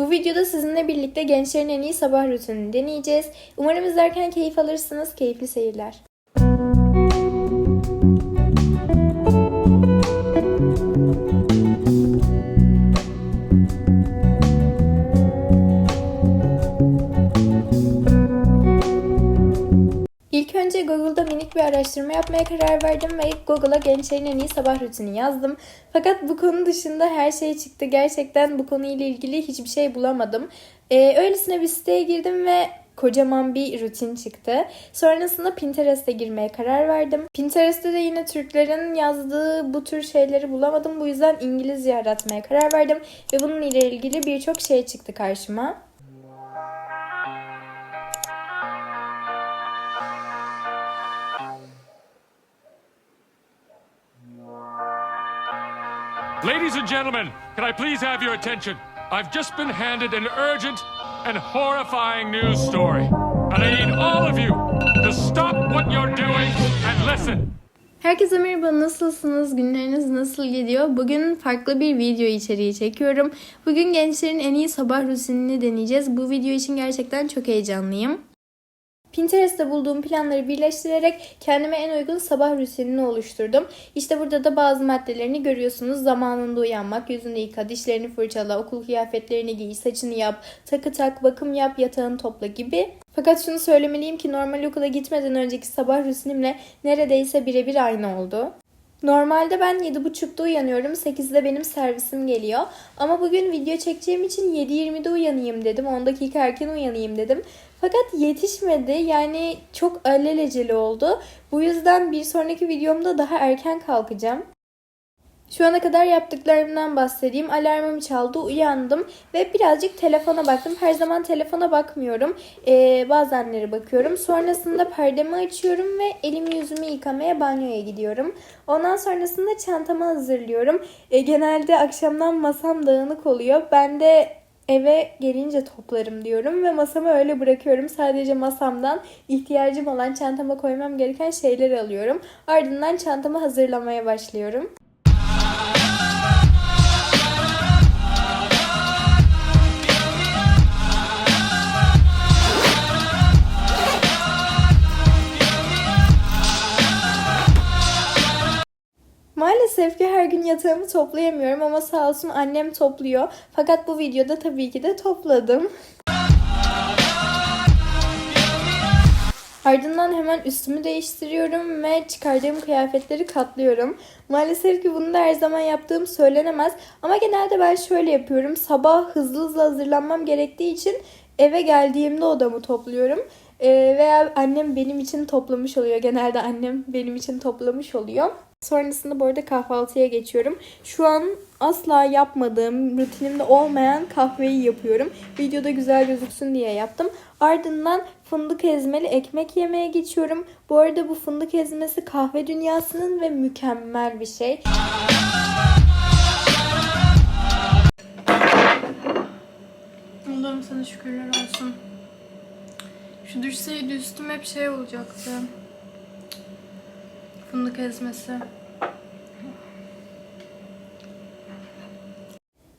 Bu videoda sizinle birlikte gençlerin en iyi sabah rutinini deneyeceğiz. Umarım izlerken keyif alırsınız. Keyifli seyirler. Google'da minik bir araştırma yapmaya karar verdim ve ilk Google'a gençlerin en iyi sabah rutini yazdım. Fakat bu konu dışında her şey çıktı. Gerçekten bu konuyla ilgili hiçbir şey bulamadım. Ee, öylesine bir siteye girdim ve kocaman bir rutin çıktı. Sonrasında Pinterest'e girmeye karar verdim. Pinterest'te de yine Türklerin yazdığı bu tür şeyleri bulamadım. Bu yüzden İngilizce aratmaya karar verdim ve bununla ilgili birçok şey çıktı karşıma. Ladies and gentlemen, can I please have your attention? I've just been handed an urgent and horrifying news story. And I need all of you to stop what you're doing and listen. Herkese merhaba, nasılsınız? Günleriniz nasıl gidiyor? Bugün farklı bir video içeriği çekiyorum. Bugün gençlerin en iyi sabah rutinini deneyeceğiz. Bu video için gerçekten çok heyecanlıyım. Pinterest'te bulduğum planları birleştirerek kendime en uygun sabah rutinini oluşturdum. İşte burada da bazı maddelerini görüyorsunuz. Zamanında uyanmak, yüzünü yıka, dişlerini fırçala, okul kıyafetlerini giy, saçını yap, takı tak, bakım yap, yatağını topla gibi. Fakat şunu söylemeliyim ki normal okula gitmeden önceki sabah rutinimle neredeyse birebir aynı oldu. Normalde ben 7.30'da uyanıyorum. 8'de benim servisim geliyor. Ama bugün video çekeceğim için 7.20'de uyanayım dedim. 10 dakika erken uyanayım dedim. Fakat yetişmedi. Yani çok alelacele oldu. Bu yüzden bir sonraki videomda daha erken kalkacağım. Şu ana kadar yaptıklarımdan bahsedeyim. Alarmım çaldı, uyandım ve birazcık telefona baktım. Her zaman telefona bakmıyorum. Ee, bazenleri bakıyorum. Sonrasında perdemi açıyorum ve elimi yüzümü yıkamaya banyoya gidiyorum. Ondan sonrasında çantamı hazırlıyorum. Ee, genelde akşamdan masam dağınık oluyor. Ben de eve gelince toplarım diyorum ve masamı öyle bırakıyorum. Sadece masamdan ihtiyacım olan çantama koymam gereken şeyleri alıyorum. Ardından çantamı hazırlamaya başlıyorum. Maalesef ki her gün yatağımı toplayamıyorum ama sağ olsun annem topluyor. Fakat bu videoda tabii ki de topladım. Ardından hemen üstümü değiştiriyorum ve çıkardığım kıyafetleri katlıyorum. Maalesef ki bunu da her zaman yaptığım söylenemez. Ama genelde ben şöyle yapıyorum. Sabah hızlı hızlı hazırlanmam gerektiği için eve geldiğimde odamı topluyorum. Ee, veya annem benim için toplamış oluyor. Genelde annem benim için toplamış oluyor. Sonrasında bu arada kahvaltıya geçiyorum. Şu an asla yapmadığım, rutinimde olmayan kahveyi yapıyorum. Videoda güzel gözüksün diye yaptım. Ardından fındık ezmeli ekmek yemeye geçiyorum. Bu arada bu fındık ezmesi kahve dünyasının ve mükemmel bir şey. Allah'ım sana şükürler olsun. Şu düşseydi üstüm hep şey olacaktı. Fındık ezmesi.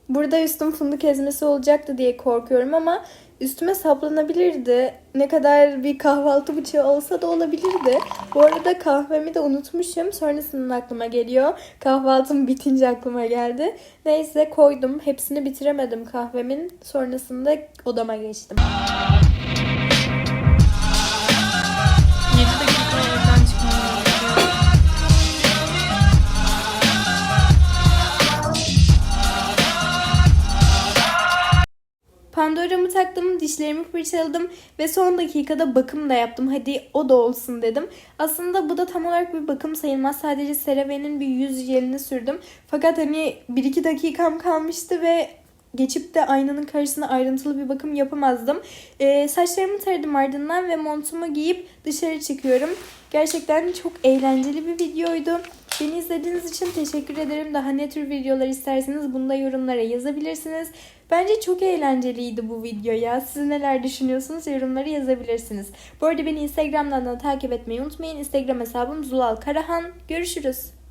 Burada üstüm fındık ezmesi olacaktı diye korkuyorum ama üstüme saplanabilirdi. Ne kadar bir kahvaltı bıçağı olsa da olabilirdi. Bu arada kahvemi de unutmuşum. Sonrasında aklıma geliyor. Kahvaltım bitince aklıma geldi. Neyse koydum. Hepsini bitiremedim kahvemin. Sonrasında odama geçtim. Pandora'mı taktım, dişlerimi fırçaladım ve son dakikada bakım da yaptım. Hadi o da olsun dedim. Aslında bu da tam olarak bir bakım sayılmaz. Sadece CeraVe'nin bir yüz jelini sürdüm. Fakat hani 1-2 dakikam kalmıştı ve geçip de aynanın karşısına ayrıntılı bir bakım yapamazdım. Ee, saçlarımı taradım ardından ve montumu giyip dışarı çıkıyorum. Gerçekten çok eğlenceli bir videoydu. Beni izlediğiniz için teşekkür ederim. Daha ne tür videolar isterseniz bunu da yorumlara yazabilirsiniz. Bence çok eğlenceliydi bu video ya. Siz neler düşünüyorsunuz yorumlara yazabilirsiniz. Bu arada beni Instagram'dan da takip etmeyi unutmayın. Instagram hesabım Zulal Karahan. Görüşürüz.